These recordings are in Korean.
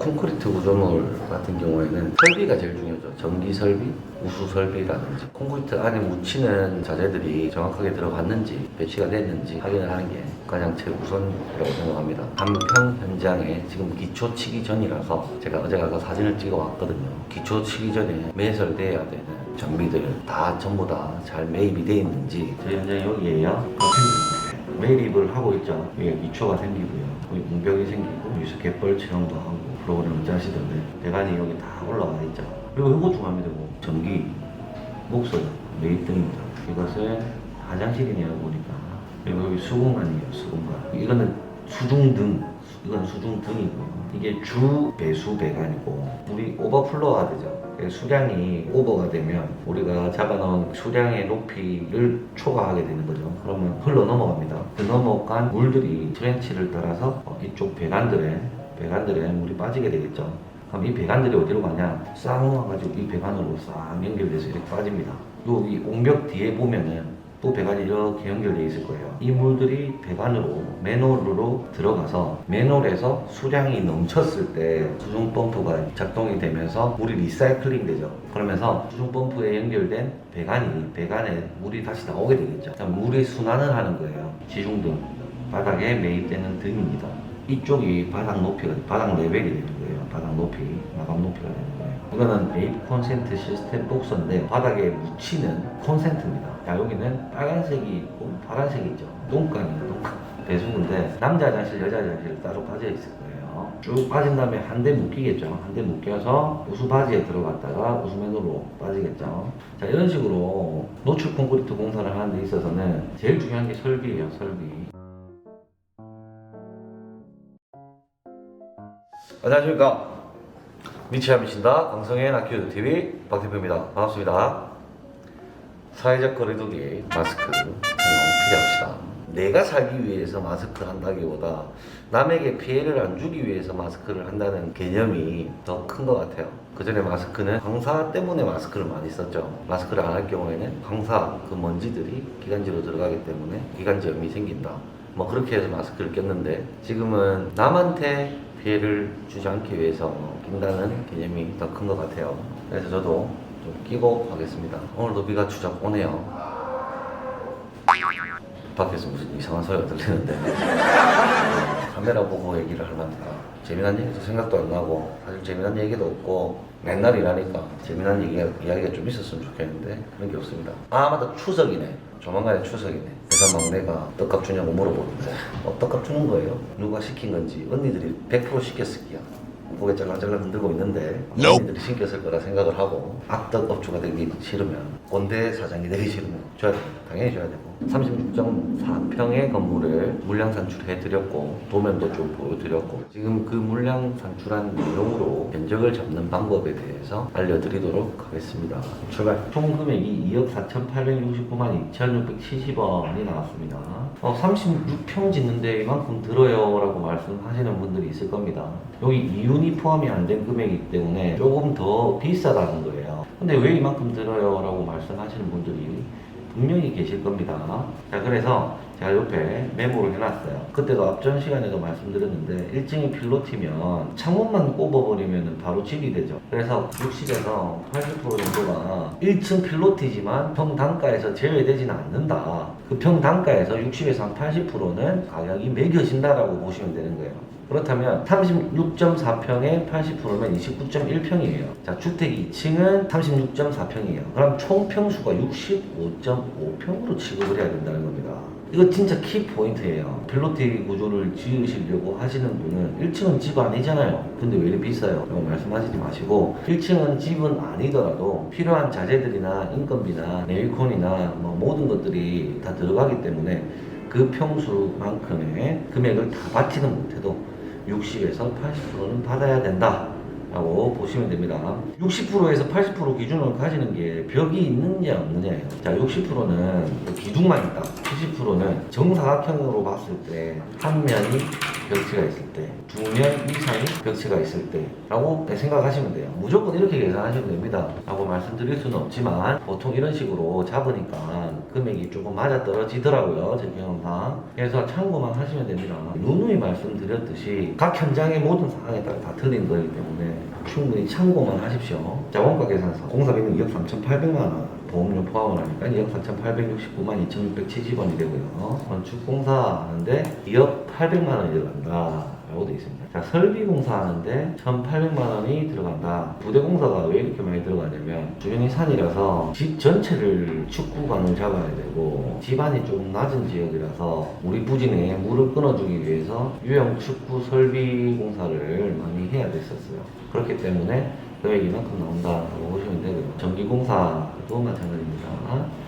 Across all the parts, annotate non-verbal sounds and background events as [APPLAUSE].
콘크리트 구조물 같은 경우에는 설비가 제일 중요하죠. 전기 설비, 우수 설비라든지 콘크리트 안에 묻히는 자재들이 정확하게 들어갔는지 배치가 됐는지 확인을 하는 게 가장 최우선이라고 생각합니다. 한평 현장에 지금 기초 치기 전이라서 제가 어제 가서 사진을 찍어 왔거든요. 기초 치기 전에 매설돼야 되는 장비들 다 전부 다 잘 매입이 돼 있는지 현장이 여기에요. 매립을 하고 있죠. 여기 기초가 생기고요. 공벽이 생기고 여기서 갯벌 체험도 하고 프로그램을 짜시던데 배관이 여기 다 올라와 있죠. 그리고 이거 중요합니다. 전기, 목소리, 매입 등입니다. 이것은 화장실이네요 보니까. 그리고 여기 수공간이에요. 수공간. 이거는 수중등. 이건 수중등이고요. 이게 주 배수 배관이고 우리 오버플로가 되죠. 수량이 오버가 되면 우리가 잡아놓은 수량의 높이를 초과하게 되는 거죠. 그러면 흘러 넘어갑니다. 그 넘어간 물들이 트렌치를 따라서 어, 이쪽 배관들에 배관들에 물이 빠지게 되겠죠. 그럼 이 배관들이 어디로 가냐? 싹 모아가지고 이 배관으로 싹 연결돼서 이렇게 빠집니다. 여기 옹벽 뒤에 보면은 또 배관이 이렇게 연결되어 있을 거예요. 이 물들이 배관으로 맨홀로 들어가서 맨홀에서 수량이 넘쳤을 때 수중 펌프가 작동이 되면서 물이 리사이클링 되죠. 그러면서 수중 펌프에 연결된 배관이 배관에 물이 다시 나오게 되겠죠. 그럼 물이 순환을 하는 거예요. 지중등 바닥에 매입되는 등입니다. 이쪽이 바닥 높이가 바닥 레벨이 되는 거예요. 바닥 높이 마감 높이가 되는 거예요. 이거는 매입 콘센트 시스템 복선인데 바닥에 묻히는 콘센트입니다. 자 여기는 빨간색이 있고 파란색이 있죠. 똥간이에요. 똥간. 배수구인데 남자 화장실 여자 화장실 따로 빠져 있을 거예요. 쭉 빠진 다음에 한 대 묶이겠죠. 한 대 묶여서 우수 바지에 들어갔다가 우수맨으로 빠지겠죠. 자 이런 식으로 노출 콘크리트 공사를 하는 데 있어서는 제일 중요한 게 설비예요. 설비. 안녕하십니까. 미치야 미친다. 강성의 나키드 TV 박 대표입니다. 반갑습니다. 사회적 거리두기 마스크 필요합시다. 내가 살기 위해서 마스크 한다기보다 남에게 피해를 안 주기 위해서 마스크를 한다는 개념이 더 큰 것 같아요. 그 전에 마스크는 황사 때문에 마스크를 많이 썼죠. 마스크를 안 할 경우에는 황사 그 먼지들이 기관지로 들어가기 때문에 기관지염이 생긴다. 뭐 그렇게 해서 마스크를 꼈는데 지금은 남한테 피해를 주지 않기 위해서 낀다는 개념이 더 큰 것 같아요. 그래서 저도 좀 끼고 가겠습니다. 오늘도 비가 추적 오네요. 밖에서 무슨 이상한 소리가 들리는데 [LAUGHS] 카메라 보고 얘기를 하려니까 재미난 얘기도 생각도 안 나고 사실 재미난 얘기도 없고 맨날 일하니까 재미난 얘기가, 이야기가 좀 있었으면 좋겠는데 그런 게 없습니다 아 맞다 추석이네 조만간에 추석이네 회사 막내가 떡값 주냐고 물어보는데 어, 떡값 주는 거예요? 누가 시킨 건지 언니들이 100% 시켰을게요 고개 짤랑짤랑 흔들고 있는데 언니들이 시켰을 거라 생각을 하고 악덕 업주가 되기 싫으면 꼰대 사장이 되기 싫으면 줘야 됩니다. 당연히 줘야 되고. 36.4평의 건물을 물량 산출해 드렸고 도면도 좀 보여드렸고 지금 그 물량 산출한 내용으로 견적을 잡는 방법에 대해서 알려드리도록 하겠습니다. 출발. 총 금액이 2억 4,869만 2,670원이 나왔습니다. 어, 36평 짓는데 이만큼 들어요 라고 말씀하시는 분들이 있을 겁니다. 여기 이 윤이 포함이 안 된 금액이기 때문에 조금 더 비싸다는 거예요 근데 왜 이만큼 들어요 라고 말씀하시는 분들이 분명히 계실 겁니다. 자, 그래서 제가 옆에 메모를 해놨어요. 그때도 앞전 시간에도 말씀드렸는데 1층이 필로티면 창문만 꼽아버리면 바로 집이 되죠. 그래서 60에서 80% 정도가 1층 필로티지만 평단가에서 제외되지는 않는다. 그 평단가에서 60에서 한 80%는 가격이 매겨진다라고 보시면 되는 거예요. 그렇다면 36.4평에 80%면 29.1평이에요. 자, 주택 2층은 36.4평이에요. 그럼 총 평수가 65.5평으로 취급을 해야 된다는 겁니다. 이거 진짜 키 포인트예요. 필로티 구조를 지으시려고 하시는 분은 1층은 집 아니잖아요. 근데 왜 이렇게 비싸요? 라고 말씀하시지 마시고 1층은 집은 아니더라도 필요한 자재들이나 인건비나 네이콘이나 뭐 모든 것들이 다 들어가기 때문에 그 평수만큼의 금액을 다 받지는 못해도 60에서 80%는 받아야 된다. 라고 보시면 됩니다. 60%에서 80% 기준을 가지는 게 벽이 있느냐 없느냐예요. 자, 60%는 기둥만 있다. 70%는 정사각형으로 봤을 때 한 면이 벽체가 있을 때, 두 면 이상이 벽체가 있을 때 라고 생각하시면 돼요. 무조건 이렇게 계산하시면 됩니다. 라고 말씀드릴 수는 없지만 보통 이런 식으로 잡으니까 금액이 조금 맞아 떨어지더라고요. 제 경험상. 그래서 참고만 하시면 됩니다. 누누이 말씀드렸듯이 각 현장의 모든 상황에 따라 다 틀린 거기 때문에 충분히 참고만 하십시오. 자, 원가 계산서. 공사 비는 2억 3,800만 원. 보험료 포함을 하니까 2억 4,869만 2,670원이 되고요. 건축 공사 하는데 2억 800만 원이 들어간다. 라고 되어 있습니다. 자, 설비 공사 하는데 1,800만 원이 들어간다. 부대 공사가 왜 이렇게 많이 들어가냐면 주변이 산이라서 집 전체를 축구관을 잡아야 되고 집안이 좀 낮은 지역이라서 우리 부진에 물을 끊어주기 위해서 유형 축구 설비 공사를 많이 해야 됐었어요. 그렇기 때문에 금액이 이만큼 나온다고 보시면 되고요. 전기공사도 마찬가지입니다.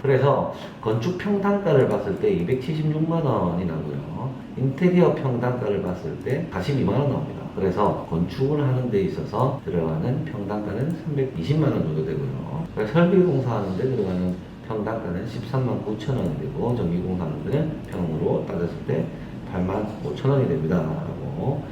그래서 건축 평당가를 봤을 때 276만 원이 나고요. 인테리어 평당가를 봤을 때 42만 원 나옵니다. 그래서 건축을 하는 데 있어서 들어가는 평당가는 320만 원 정도 되고요. 그래서 설비 공사 하는 데 들어가는 평당가는 13만 9천 원이 되고 전기 공사 하는 데는 평으로 따졌을 때 8만 5천 원이 됩니다. 라고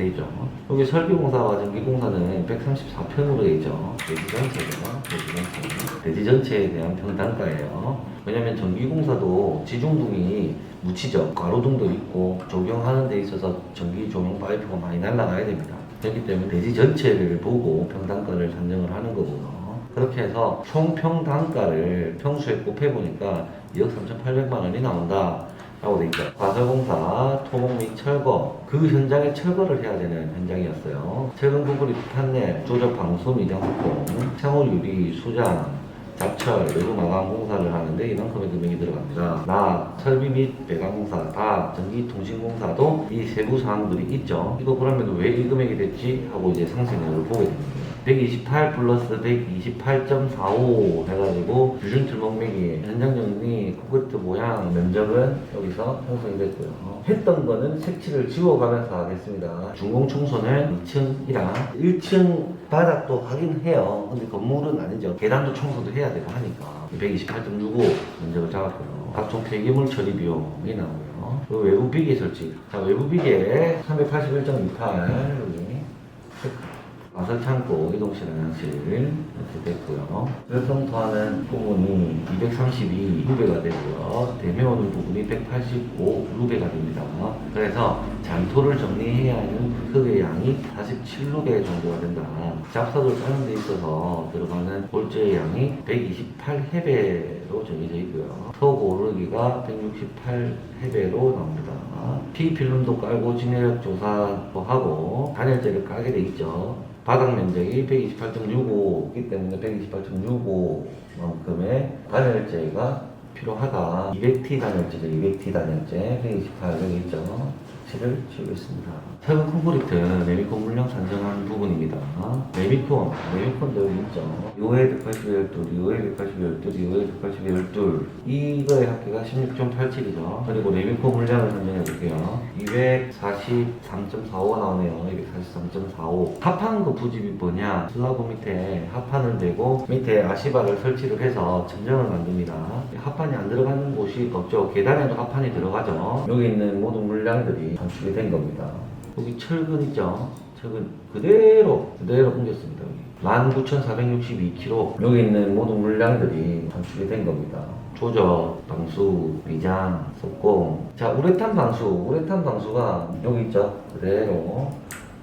돼 있죠. 여기 설비공사와 전기공사는 134편으로 돼 있죠. 대지 전체죠. 대지 전체. 대지 전체에 대한 평단가예요. 왜냐면 전기공사도 지중둥이 묻히죠. 가로등도 있고 조경하는 데 있어서 전기 조명 파이프가 많이 날아가야 됩니다. 그렇기 때문에 대지 전체를 보고 평단가를 산정을 하는 거고요. 그렇게 해서 총 평단가를 평수에 곱해보니까 2억 3,800만 원이 나온다. 라고 돼 있죠. 과설공사, 토목 및 철거. 그 현장에 철거를 해야 되는 현장이었어요. 최근 콘크리트 판넬, 조적 방수 미장 소품, 창호 유리, 수장, 잡철, 외부 마감 공사를 하는데 이만큼의 금액이 들어갑니다. 나, 설비 및 배관 공사, 다, 전기 통신 공사도 이 세부 사항들이 있죠. 이거 그러면 왜 이 금액이 됐지? 하고 이제 상세 내역을 보게 됩니다. 128 플러스 128.45 해가지고 유준 틀목매기 현장 정리 콘크리트 모양 면적은 여기서 형성이 됐고요. 했던 거는 색칠을 지워가면서 하겠습니다. 중공 청소는 2층이랑 1층 바닥도 하긴 해요. 근데 건물은 아니죠. 계단도 청소도 해야 되고 하니까. 128.65 면적을 잡았고요. 각종 폐기물 처리 비용이 나오고요. 그리고 외부 비계 설치. 자 외부 비계 381.28 여기 체크 마설 창고 이동실 화장실 이렇게 됐고요. 열성토하는 부분이 232 루베가 되고요. 대매 오는 부분이 185 루베가 됩니다. 그래서 잔토를 정리해야 하는 흙의 양이 47루베 정도가 된다. 잡사도를 까는 데 있어서 들어가는 골재의 양이 128해배로 정해져 있고요. 턱 오르기가 168해배로 나옵니다. 피필름도 깔고 진해력 조사도 하고 단열재를 까게 돼 있죠. 바닥 면적이 128.65이기 때문에 128.65만큼의 단열재가 필요하다. 200T 단열재죠. 200T 단열재 128 여기 있죠. 치고 있습니다. 최근 콘크리트 메미콘 물량 산정한 부분입니다. 메미콘, 메미콘도 여기 있죠. 요에 180에 12, 요에 180에 12, 요에 180에 12. 이거의 합계가 16.87이죠. 그리고 메미콘 물량을 산정해 볼게요. 243.45가 나오네요. 243.45. 합판 그 부집이 뭐냐? 슬라브 밑에 합판을 대고 밑에 아시바를 설치를 해서 천정을 만듭니다. 합판이 안 들어가는 곳이 없죠. 계단에도 합판이 들어가죠. 여기 있는 모든 물량들이 단축이 된 겁니다. 여기 철근 있죠? 철근 그대로 그대로 옮겼습니다. 여기 19,462kg 여기 있는 모든 물량들이 단축이 된 겁니다. 조적, 방수, 미장, 속공. 자, 우레탄 방수. 우레탄 방수가 여기 있죠? 그대로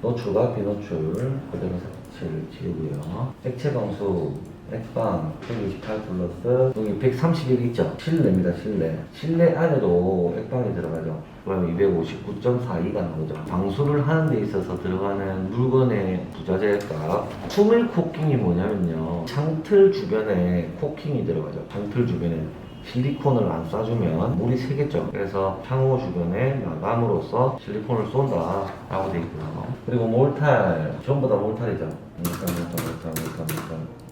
노출과 비노출 그대로 색칠 지우고요. 액체 방수 액방 128 플러스 여기 131 있죠? 실내입니다 실내. 실내 안에도 액방이 들어가죠. 그러면 259.42가 나오죠. 방수를 하는 데 있어서 들어가는 물건의 부자재 값 투밀 코킹이 뭐냐면요. 창틀 주변에 코킹이 들어가죠. 창틀 주변에 실리콘을 안 쏴주면 물이 새겠죠. 그래서 창호 주변에 마감으로써 실리콘을 쏜다 라고 돼 있고요. 그리고 몰탈 전부 다 몰탈이죠. 몰탈, 몰탈, 몰탈, 몰탈,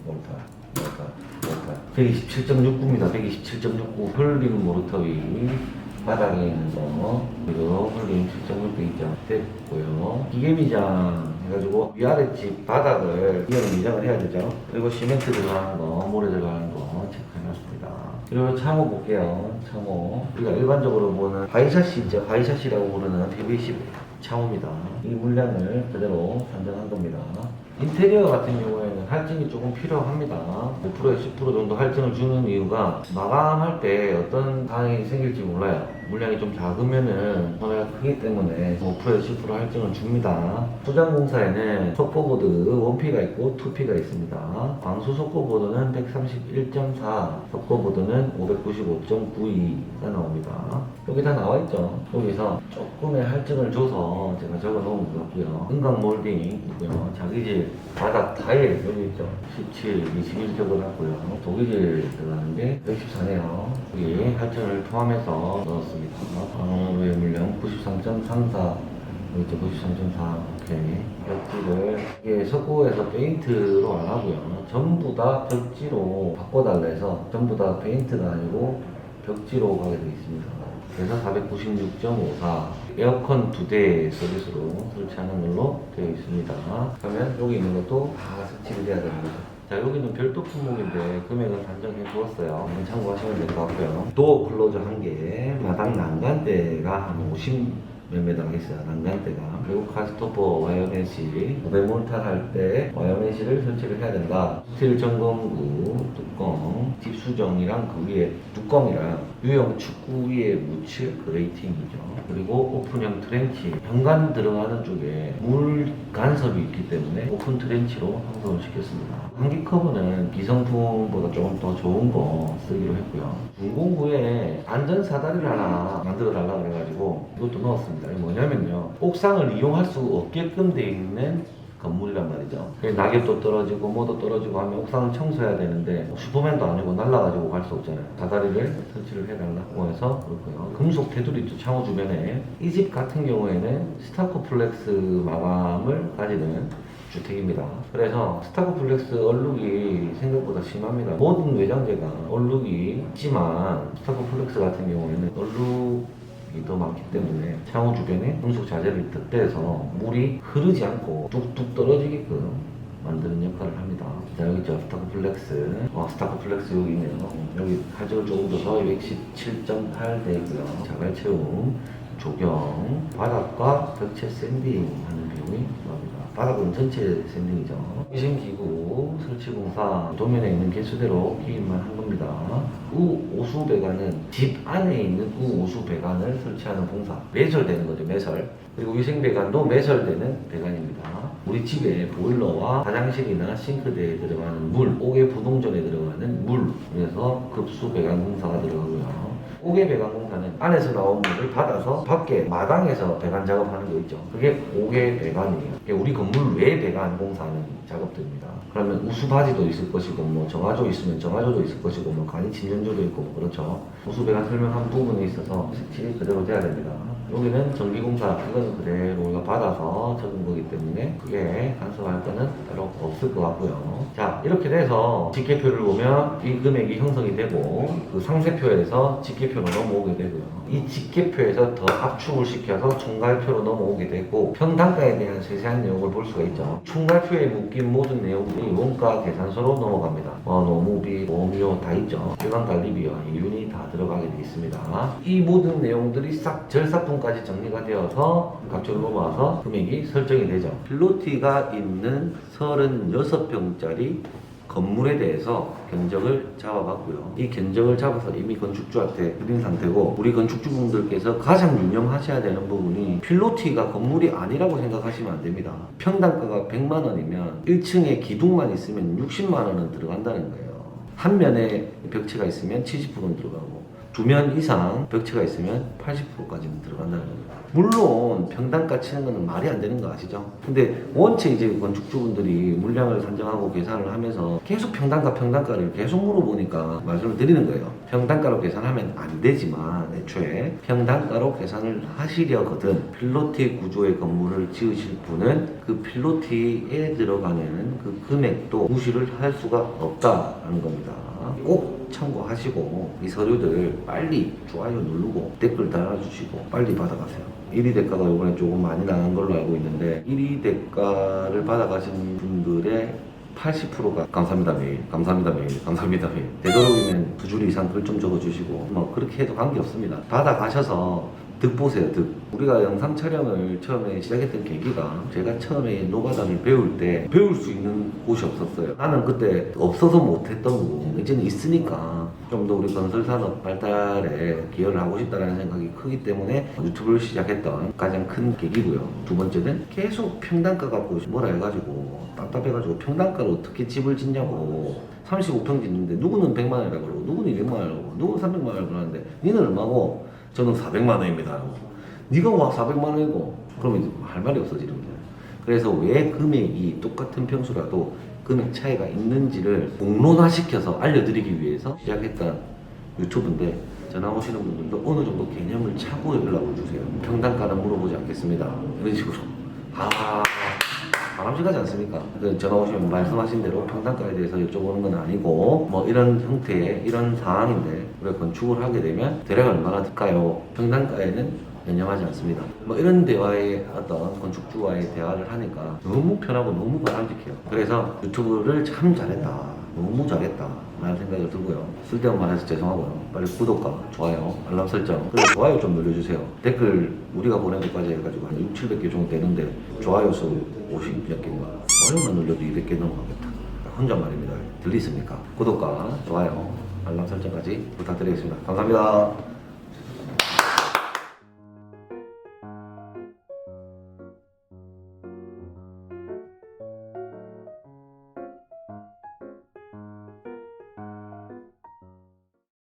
몰탈, 몰탈, 몰탈. 127.69입니다. 127.69 흘리는 모르터 위 바닥에 있는 거 그리고 흘림 7.6도 있죠. 됐고요. 기계 미장 해가지고 위아래 집 바닥을 이거는 미장을 해야 되죠. 그리고 시멘트 들어가는 거, 모래 들어가는 거. 그리고 창호 볼게요. 창호. 우리가 일반적으로 보는 바이샤시죠. 바이샤시라고 부르는 PVC 창호입니다. 이 물량을 그대로 산정한 겁니다. 인테리어 같은 경우에는 할증이 조금 필요합니다. 5%에 10% 정도 할증을 주는 이유가 마감할 때 어떤 상황이 생길지 몰라요. 물량이 좀 작으면은 손해가 크기 때문에 5%에 10% 할증을 줍니다. 소장 공사에는 속보보드 1P가 있고 2P가 있습니다. 방수 속보보드는 131.4, 속보보드는 595.92가 나옵니다. 여기 다 나와 있죠. 여기서 조금의 할증을 줘서 제가 적어 놓은 것 같고요. 은강 몰딩 있고요. 자기질 바닥 타일 여기 있죠. 17, 21 적어놨고요. 독일질 들어가는 게 114네요. 여기 할증을 포함해서 넣었습니다. 방어의 물량 93.34 여기 있죠. 93.4 오케이. 벽지를 이게 석고에서 페인트로 안 하고요. 전부 다 벽지로 바꿔달라 해서 전부 다 페인트가 아니고 벽지로 가게 되어 있습니다. 그래서 496.54 에어컨 두 대 서비스로 설치하는 걸로 되어 있습니다. 그러면 여기 있는 것도 다 설치를 해야 거죠. 자 여기는 별도 품목인데 금액은 산정해 두었어요. 참고하시면 될 것 같고요. 도어 클로저 한 개, 마당 난간대가 한 50 몇 메다가 있어요 난간대가 그리고 카스토퍼 와이어맨시 모델몰탈 할때 와이어맨시를 설치를 해야 된다 스틸 점검구 뚜껑 딥 수정이랑 그 위에 뚜껑이랑 유형 축구 위에 묻힐 그레이팅이죠. 그리고 오픈형 트렌치. 현관 들어가는 쪽에 물 간섭이 있기 때문에 오픈 트렌치로 형성을 시켰습니다. 한기 커브는 기성품보다 조금 더 좋은 거 쓰기로 했고요. 중공구에 안전 사다리를 하나 만들어 달라 그래가지고 이것도 넣었습니다. 이게 뭐냐면요. 옥상을 이용할 수 없게끔 돼 있는 건물이란 말이죠. 낙엽도 떨어지고 뭐도 떨어지고 하면 옥상을 청소해야 되는데 슈퍼맨도 아니고 날라가지고 갈 수 없잖아요. 사다리를 설치를 해달라고 해서 그렇고요. 금속 테두리 있죠. 창호 주변에 이 집 같은 경우에는 스타코플렉스 마감을 가지는 주택입니다. 그래서 스타코플렉스 얼룩이 생각보다 심합니다. 모든 외장재가 얼룩이 있지만 스타코플렉스 같은 경우에는 얼룩 더 많기 때문에 창호 주변에 금속 자재를 덧대서 물이 흐르지 않고 뚝뚝 떨어지게끔 만드는 역할을 합니다. 자, 여기 있죠. 스타코플렉스. 어, 스타코플렉스 여기 있네요. 여기 할증을 조금 줘서 117.8 되고요. 자갈 채움, 조경, 바닥과 벽체 샌딩 하는 비용이 나옵니다. 바닥은 전체 샌딩이죠. 위생기구, 설치공사, 도면에 있는 개수대로 기입만 한 겁니다. 우 오수 배관은 집 안에 있는 우 오수 배관을 설치하는 공사. 매설되는 거죠, 매설. 그리고 위생 배관도 매설되는 배관입니다. 우리 집에 보일러와 화장실이나 싱크대에 들어가는 물, 옥외 부동전에 들어가는 물, 그래서 급수 배관 공사가 들어가고요. 옥외 배관 공사는 안에서 나온 물을 받아서 밖에 마당에서 배관 작업하는 거 있죠. 그게 옥외 배관이에요. 그게 우리 건물 외 배관 공사하는 작업들입니다. 그러면 우수 바지도 있을 것이고, 뭐 정화조 있으면 정화조도 있을 것이고, 뭐 간이 진전조도 있고, 뭐 그렇죠. 우수 배관 설명한 부분에 있어서 색칠이 그대로 돼야 됩니다. 여기는 전기공사, 이거는 그대로 우리가 받아서 적은 거기 때문에 그게 간섭할 거는 따로 없을 것 같고요. 자, 이렇게 돼서 직계표를 보면 이 금액이 형성이 되고 그 상세표에서 직계표로 넘어오게 되고요. 이 직계표에서 더 압축을 시켜서 총괄표로 넘어오게 되고 평단가에 대한 세세한 내용을 볼 수가 있죠. 총괄표에 묶인 모든 내용들이 원가 계산서로 넘어갑니다. 뭐 노무비, 보험료 다 있죠. 일반관리비와 이윤이 다 들어가게 되어 있습니다. 이 모든 내용들이 싹 절사품까지 정리가 되어서 각적으로 넘어와서 금액이 설정이 되죠. 필로티가 있는 36평짜리 건물에 대해서 견적을 잡아봤고요. 이 견적을 잡아서 이미 건축주한테 드린 상태고 우리 건축주분들께서 가장 유념하셔야 되는 부분이 필로티가 건물이 아니라고 생각하시면 안 됩니다. 평당가가 100만 원이면 1층에 기둥만 있으면 60만 원은 들어간다는 거예요. 한 면에 벽체가 있으면 70%는 들어가고 두 면 이상 벽체가 있으면 80%까지는 들어간다는 겁니다. 물론 평당가 치는 거는 말이 안 되는 거 아시죠? 근데 원체 이제 건축주분들이 물량을 산정하고 계산을 하면서 계속 평당가 평당가를 계속 물어보니까 말씀을 드리는 거예요. 평당가로 계산하면 안 되지만 애초에 평당가로 계산을 하시려거든 필로티 구조의 건물을 지으실 분은 그 필로티에 들어가는 그 금액도 무시를 할 수가 없다는 겁니다. 꼭 참고하시고 이 서류들 빨리 좋아요 누르고 댓글 달아주시고 빨리 받아가세요. 1위 대가가 이번에 조금 많이 나간 걸로 알고 있는데 1위 대가를 받아가신 분들의 80%가 감사합니다 메일, 감사합니다 메일, 감사합니다 메일. 되도록이면 두 줄 이상 글 좀 적어주시고 뭐 그렇게 해도 관계 없습니다. 받아가셔서 득 보세요, 득. 우리가 영상 촬영을 처음에 시작했던 계기가 제가 처음에 노가다를 배울 때 배울 수 있는 곳이 없었어요. 나는 그때 없어서 못했던 거고 이제는 있으니까 좀 더 우리 건설 산업 발달에 기여를 하고 싶다는 생각이 크기 때문에 유튜브를 시작했던 가장 큰 계기고요. 두 번째는 계속 평단가 갖고 뭐라 해가지고 답답해가지고 평단가로 어떻게 집을 짓냐고 35평 짓는데 누구는 100만 원이라고 그러고 누구는 200만 원이라고 누구는 300만 원이라고 그러는데 니는 얼마고 저는 400만 원입니다. 라고. 네가 와 400만 원이고 그러면 이제 할 말이 없어지는 거예요. 그래서 왜 금액이 똑같은 평수라도 금액 차이가 있는지를 공론화시켜서 알려드리기 위해서 시작했던 유튜브인데 전화 오시는 분들도 어느 정도 개념을 차고 연락을 주세요. 평단가는 물어보지 않겠습니다. 이런 식으로. 아, 바람직하지 않습니까? 그 전화 오시면 말씀하신 대로 평단가에 대해서 여쭤보는 건 아니고 뭐 이런 형태의 이런 상황인데 우리가 건축을 하게 되면 대략 얼마나 들까요? 평단가에는 연연하지 않습니다. 뭐 이런 대화의 어떤 건축주와의 대화를 하니까 너무 편하고 너무 바람직해요. 그래서 유튜브를 참 잘했다. 너무 잘했다. 라는 생각이 들고요. 쓸데없는 말 해서 죄송하고요. 빨리 구독과 좋아요, 알람 설정, 그리고 좋아요 좀 눌러주세요. 댓글 우리가 보낸 것까지 해가지고 한 6, 700개 정도 되는데 좋아요 수 50몇 개인가? 좋아요만 눌러도 200개 넘어가겠다. 혼잣말입니다. 들리십니까? 구독과 좋아요, 알람 설정까지 부탁드리겠습니다. 감사합니다.